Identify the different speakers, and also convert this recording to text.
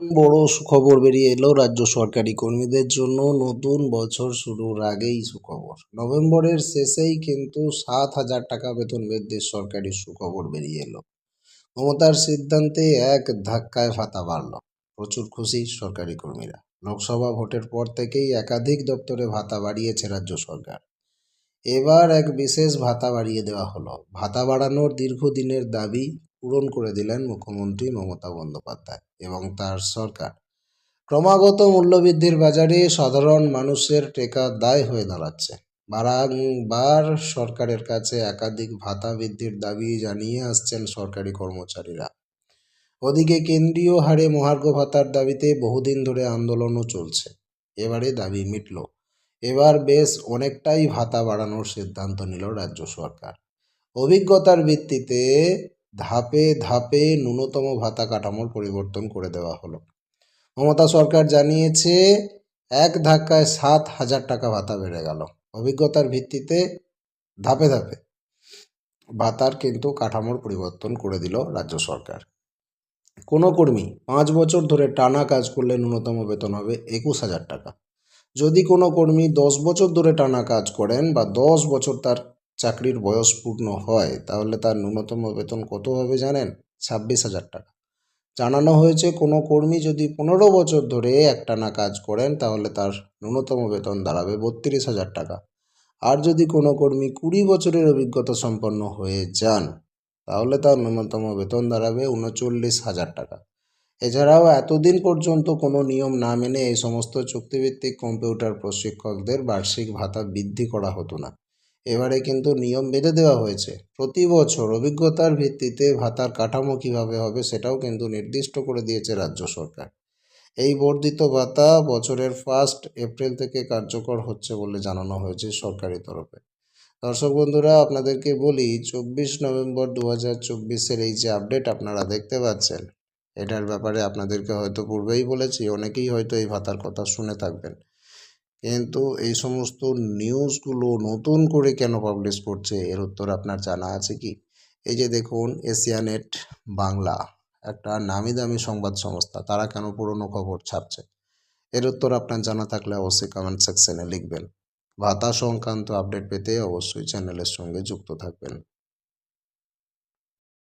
Speaker 1: বড় সুখবর বেরিয়ে এলো রাজ্য সরকারি কর্মীদের জন্য। নতুন বছর শুরুর আগেই সুখবর। নভেম্বরের শেষেই কিন্তু সাত হাজার টাকা বেতন বৃদ্ধির সরকারি সুখবর বেরিয়ে এলো। মমতার সিদ্ধান্তে এক ধাক্কায় ভাতা বাড়ল। প্রচুর খুশি সরকারি কর্মীরা। লোকসভা ভোটের পর থেকেই একাধিক দপ্তরে ভাতা বাড়িয়েছে রাজ্য সরকার। এবার এক বিশেষ ভাতা বাড়িয়ে দেওয়া হলো। ভাতা বাড়ানোর দীর্ঘদিনের দাবি পূরণ করে দিলেন মুখ্যমন্ত্রী মমতা বন্দ্যোপাধ্যায় এবং তার সরকার। ক্রমাগত মূল্যবৃদ্ধির বাজারে সাধারণ মানুষের টেকা দায় হয়ে দাঁড়াচ্ছে। বারংবার সরকারের কাছে একাধিক ভাতা বৃদ্ধির দাবি জানিয়ে আসছেন সরকারি কর্মচারীরা। ওদিকে কেন্দ্রীয় হারে মহার্ঘ ভাতার দাবিতে বহুদিন ধরে আন্দোলনও চলছে। এবারে দাবি মিটল। এবার বেশ অনেকটাই ভাতা বাড়ানোর সিদ্ধান্ত নিল রাজ্য সরকার। অভিজ্ঞতার ভিত্তিতে ধাপে ধাপে ন্যূনতম ভাতা কাঠামোর পরিবর্তন করে দেওয়া হলো। মমতা সরকার জানিয়েছে, এক ধাক্কায় সাত হাজার টাকা ভাতা বেড়ে গেল। অভিজ্ঞতার ভিত্তিতে ধাপে ধাপে ভাতার কিন্তু কাঠামোর পরিবর্তন করে দিল রাজ্য সরকার। কোনো কর্মী পাঁচ বছর ধরে টানা কাজ করলে ন্যূনতম বেতন হবে একুশ হাজার টাকা। যদি কোনো কর্মী দশ বছর ধরে টানা কাজ করেন বা দশ বছর তার চাকরির বয়স পূর্ণ হয়, তাহলে তার ন্যূনতম বেতন কত হবে জানেন? ছাব্বিশ হাজার টাকা। জানানো হয়েছে, কোনো কর্মী যদি পনেরো বছর ধরে একটানা কাজ করেন, তাহলে তার ন্যূনতম বেতন দাঁড়াবে বত্রিশ হাজার টাকা। আর যদি কোনো কর্মী কুড়ি বছরের অভিজ্ঞতা সম্পন্ন হয়ে যান, তাহলে তার ন্যূনতম বেতন দাঁড়াবে উনচল্লিশ হাজার টাকা। এছাড়াও এতদিন পর্যন্ত কোনো নিয়ম না মেনে এই সমস্ত চুক্তিভিত্তিক কম্পিউটার প্রশিক্ষকদের বার্ষিক ভাতা বৃদ্ধি করা হতো না। এবারে কিন্তু নিয়ম বেঁধে দেওয়া হয়েছে। প্রতি বছর অভিজ্ঞতার ভিত্তিতে ভাতার কাঠামো কীভাবে হবে সেটাও কিন্তু নির্দিষ্ট করে দিয়েছে রাজ্য সরকার। এই বর্ধিত ভাতা বছরের ফার্স্ট এপ্রিল থেকে কার্যকর হচ্ছে বলে জানানো হয়েছে সরকারি তরফে। দর্শক বন্ধুরা, আপনাদেরকে বলি, চব্বিশ নভেম্বর দু হাজার চব্বিশের এই যে আপডেট আপনারা দেখতে পাচ্ছেন, এটার ব্যাপারে আপনাদেরকে হয়তো পূর্বেই বলেছি, অনেকেই হয়তো এই ভাতার কথা শুনে থাকবেন। কিন্তু এই সমস্ত নিউজগুলো নতুন করে কেন পাবলিশ করছে? এর উত্তর আপনার জানা আছে কি? এই যে দেখুন, এশিয়ানেট বাংলা, একটা নামি দামি সংবাদ সংস্থা, তারা কেন পুরনো খবর ছাপছে? এর উত্তর আপনার জানা থাকলে অবশ্যই কমেন্ট সেকশনে লিখবেন। ভাতা সংক্রান্ত আপডেট পেতে অবশ্যই চ্যানেলের সঙ্গে যুক্ত থাকবেন।